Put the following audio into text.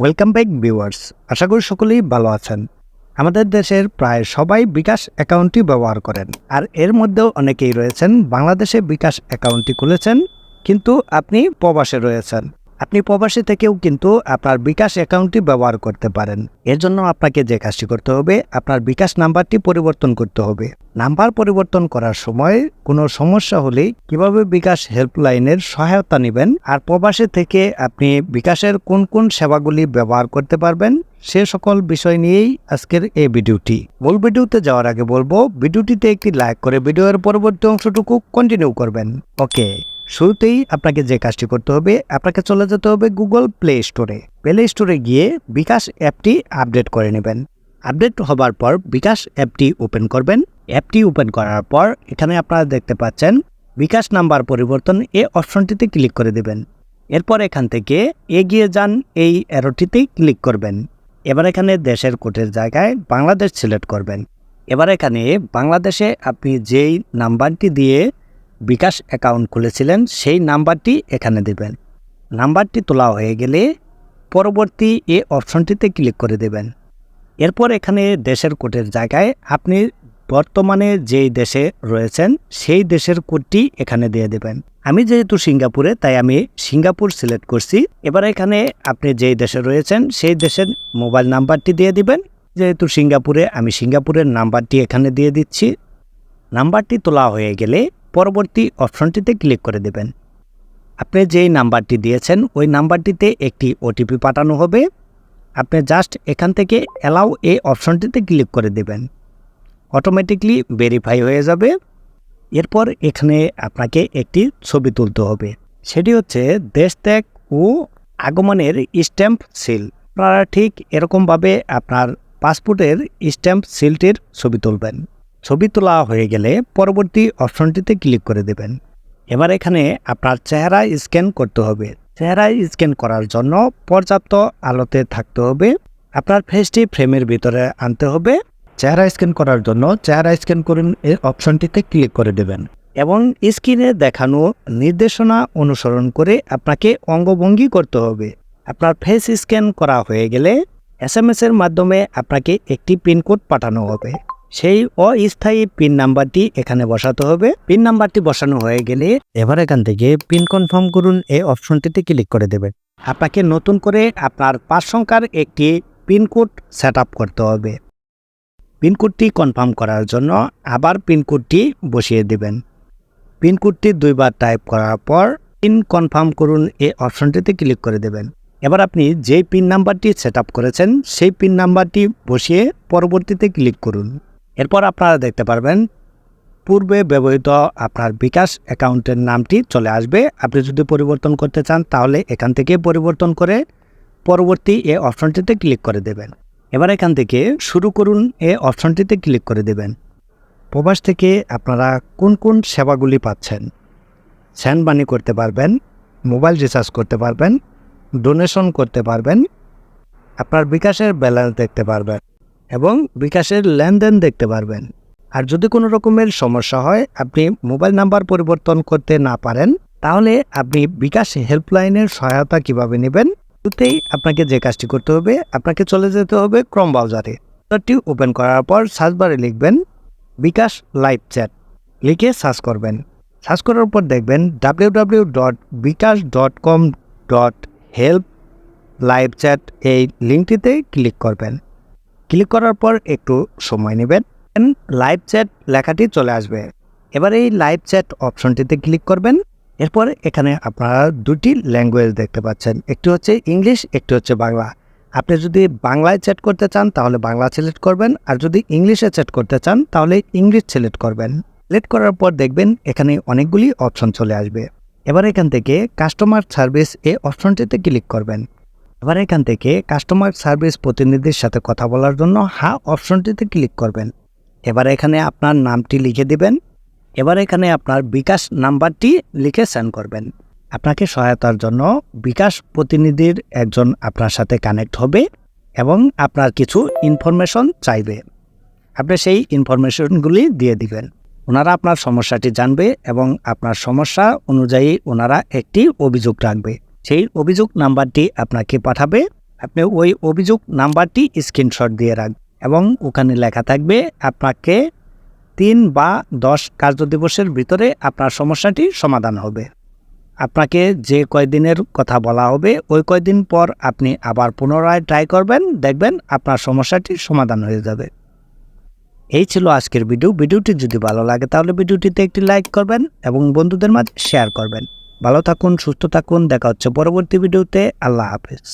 Welcome back viewers আশা করি সকলেই ভালো আছেন। আমাদের দেশের প্রায় সবাই বিকাশ অ্যাকাউন্টটি ব্যবহার করেন। আর এর মধ্যেও অনেকেই রয়েছেন, বাংলাদেশে বিকাশ অ্যাকাউন্টটি খুলেছেন, কিন্তু আপনি প্রবাসে রয়েছেন। আপনি প্রবাসী থেকেও কিন্তু আপনার বিকাশ অ্যাকাউন্টটি ব্যবহার করতে পারেন। এর জন্য আপনাকে যে কাজটি করতে হবে, আপনার বিকাশ নাম্বারটি পরিবর্তন করতে হবে। নাম্বার পরিবর্তন করার সময় কোনো সমস্যা হলে কীভাবে বিকাশ হেল্পলাইনের সহায়তা নেবেন আর প্রবাসী থেকে আপনি বিকাশের কোন কোন সেবাগুলি ব্যবহার করতে পারবেন, সে সকল বিষয় নিয়েই আজকের এই ভিডিওটি। মূল ভিডিওতে যাওয়ার আগে বলব, ভিডিওটিতে একটি লাইক করে ভিডিওর পরবর্তী অংশটুকু কন্টিনিউ করবেন। ওকে। শুরুতেই আপনাকে যে কাজটি করতে হবে, আপনাকে চলে যেতে হবে গুগল প্লে স্টোরে প্লে স্টোরে গিয়ে বিকাশ অ্যাপটি আপডেট করে নেবেন। আপডেট হবার পর বিকাশ অ্যাপটি ওপেন করবেন। অ্যাপটি ওপেন করার পর এখানে আপনারা দেখতে পাচ্ছেন বিকাশ নাম্বার পরিবর্তন এ অপশনটিতে ক্লিক করে দেবেন। এরপর এখান থেকে এগিয়ে যান এই অ্যারোটিতেই ক্লিক করবেন। এবার এখানে দেশের কোটের জায়গায় বাংলাদেশ সিলেক্ট করবেন। এবার এখানে বাংলাদেশে আপনি যেই নাম্বারটি দিয়ে বিকাশ অ্যাকাউন্ট খুলেছিলেন, সেই নাম্বারটি এখানে দেবেন। নাম্বারটি তোলা হয়ে গেলে পরবর্তী এ অপশনটিতে ক্লিক করে দেবেন। এরপর এখানে দেশের কোডের জায়গায় আপনি বর্তমানে যেই দেশে রয়েছেন, সেই দেশের কোডটি এখানে দিয়ে দেবেন। আমি যেহেতু সিঙ্গাপুরে, তাই আমি সিঙ্গাপুর সিলেক্ট করছি। এবার এখানে আপনি যেই দেশে রয়েছেন, সেই দেশের মোবাইল নাম্বারটি দিয়ে দিবেন। যেহেতু সিঙ্গাপুরে, আমি সিঙ্গাপুরের নাম্বারটি এখানে দিয়ে দিচ্ছি। নাম্বারটি তোলা হয়ে গেলে পরবর্তী অপশনটিতে ক্লিক করে দেবেন। আপনি যেই নাম্বারটি দিয়েছেন, ওই নাম্বারটিতে একটি ওটিপি পাঠানো হবে। আপনি জাস্ট এখান থেকে অ্যালাউ এই অপশনটিতে ক্লিক করে দেবেন। অটোমেটিকলি ভেরিফাই হয়ে যাবে। এরপর এখানে আপনাকে একটি ছবি তুলতে হবে। সেটি হচ্ছে দেশ ত্যাগ ও আগমনের স্ট্যাম্প সিল। আপনারা ঠিক এরকমভাবে আপনার পাসপোর্টের স্ট্যাম্প সিলটির ছবি তুলবেন। ছবি তোলা হয়ে গেলে পরবর্তী অপশনটিতে ক্লিক করে দেবেন। এবার এখানে আপনার চেহারা স্ক্যান করতে হবে। চেহারা স্ক্যান করার জন্য পর্যাপ্ত আলোতে থাকতে হবে। আপনার ফেসটি ফ্রেমের ভিতরে আনতে হবে। চেহারা স্ক্যান করার জন্য চেহারা স্ক্যান করুন এই অপশনটিতে ক্লিক করে দেবেন এবং স্ক্রিনে দেখানো নির্দেশনা অনুসরণ করে আপনাকে অঙ্গভঙ্গি করতে হবে। আপনার ফেস স্ক্যান করা হয়ে গেলে এস এর মাধ্যমে আপনাকে একটি পিনকোড পাঠানো হবে। সেই অস্থায়ী পিন নাম্বারটি এখানে বসাতে হবে। পিন নাম্বারটি বসানো হয়ে গেলে এবার এখান থেকে পিন কনফার্ম করুন এই অপশনটিতে ক্লিক করে দেবেন। আপনাকে নতুন করে আপনার পাঁচ সংখ্যার একটি পিনকোড সেট করতে হবে। পিনকোডটি কনফার্ম করার জন্য আবার পিনকোডটি বসিয়ে দেবেন। পিনকোডটি দুইবার টাইপ করার পর পিন কনফার্ম করুন এই অপশনটিতে ক্লিক করে দেবেন। এবার আপনি যেই পিন নাম্বারটি সেট করেছেন সেই পিন নাম্বারটি বসিয়ে পরবর্তীতে ক্লিক করুন। এরপর আপনারা দেখতে পারবেন, পূর্বে ব্যবহৃত আপনার বিকাশ অ্যাকাউন্টের নামটি চলে আসবে। আপনি যদি পরিবর্তন করতে চান, তাহলে এখান থেকে পরিবর্তন করে পরবর্তী এ অপশনটিতে ক্লিক করে দেবেন। এবার এখান থেকে শুরু করুন, এ অপশনটিতে ক্লিক করে দেবেন। প্রবাস থেকে আপনারা কোন কোন সেবাগুলি পাচ্ছেন? স্যান্ড মানি করতে পারবেন, মোবাইল রিচার্জ করতে পারবেন, ডোনেশন করতে পারবেন, আপনার বিকাশের ব্যালেন্স দেখতে পারবেন। এবং বিকাশের লেনদেন দেখতে পারবেন। আর যদি কোনো রকমের সমস্যা হয়, আপনি মোবাইল নাম্বার পরিবর্তন করতে না পারেন, তাহলে আপনি বিকাশ হেল্পলাইনের সহায়তা কীভাবে নেবেন শুরুতেই আপনাকে যে কাজটি করতে হবে, আপনাকে চলে যেতে হবে ক্রম ব্রাউজারে। ব্রাউজারটি ওপেন করার পর সার্চ বারে লিখবেন, বিকাশ লাইভ চ্যাট। লিখে সার্চ করবেন। সার্চ করার পর দেখবেন W W dot bKash dot com dot help live chat এই লিঙ্কটিতে ক্লিক করবেন। ক্লিক করার পর একটু সময় নেবেন। লাইভ চ্যাট লেখাটি চলে আসবে। এবার এই লাইভ চ্যাট অপশনটিতে ক্লিক করবেন। এরপর এখানে আপনারা দুটি ল্যাঙ্গুয়েজ দেখতে পাচ্ছেন। একটি হচ্ছে ইংলিশ, একটি হচ্ছে বাংলা। আপনি যদি বাংলায় চ্যাট করতে চান, তাহলে বাংলা সিলেক্ট করবেন। আর যদি ইংলিশে চ্যাট করতে চান, তাহলে ইংলিশ সিলেক্ট করবেন। সিলেক্ট করার পর দেখবেন এখানে অনেকগুলি অপশন চলে আসবে। এবার এখান থেকে কাস্টমার সার্ভিস এ অপশনটিতে ক্লিক করবেন। এবার এখান থেকে কাস্টমার সার্ভিস প্রতিনিধির সাথে কথা বলার জন্য হা অপশনটিতে ক্লিক করবেন। এবার এখানে আপনার নামটি লিখে দিবেন। এবার এখানে আপনার বিকাশ নাম্বারটি লিখে সেন্ড করবেন। আপনাকে সহায়তার জন্য বিকাশ প্রতিনিধির একজন আপনার সাথে কানেক্ট হবে এবং আপনার কিছু ইনফরমেশন চাইবে। আপনি সেই ইনফরমেশনগুলি দিয়ে দিবেন। ওনারা আপনার সমস্যাটি জানবে এবং আপনার সমস্যা অনুযায়ী ওনারা একটি অভিযোগ রাখবে। সেই অভিযোগ নাম্বারটি আপনাকে পাঠাবে, আপনি ওই অভিযোগ নাম্বারটি স্ক্রিনশট দিয়ে রাখবেন এবং ওখানে লেখা থাকবে, আপনাকে তিন বা দশ কার্যদিবসের ভিতরে আপনার সমস্যাটি সমাধান হবে। আপনাকে যে কয়দিনের কথা বলা হবে, ওই কয়দিন পর আপনি আবার পুনরায় ট্রাই করবেন, দেখবেন আপনার সমস্যাটি সমাধান হয়ে যাবে। এই ছিল আজকের ভিডিও ভিডিওটি যদি ভালো লাগে তাহলে ভিডিওটিতে একটি লাইক করবেন এবং বন্ধুদের মাঝে শেয়ার করবেন। ভালো থাকুন সুস্থ থাকুন দেখা হচ্ছে পরবর্তী ভিডিওতে আল্লাহ হাফেজ।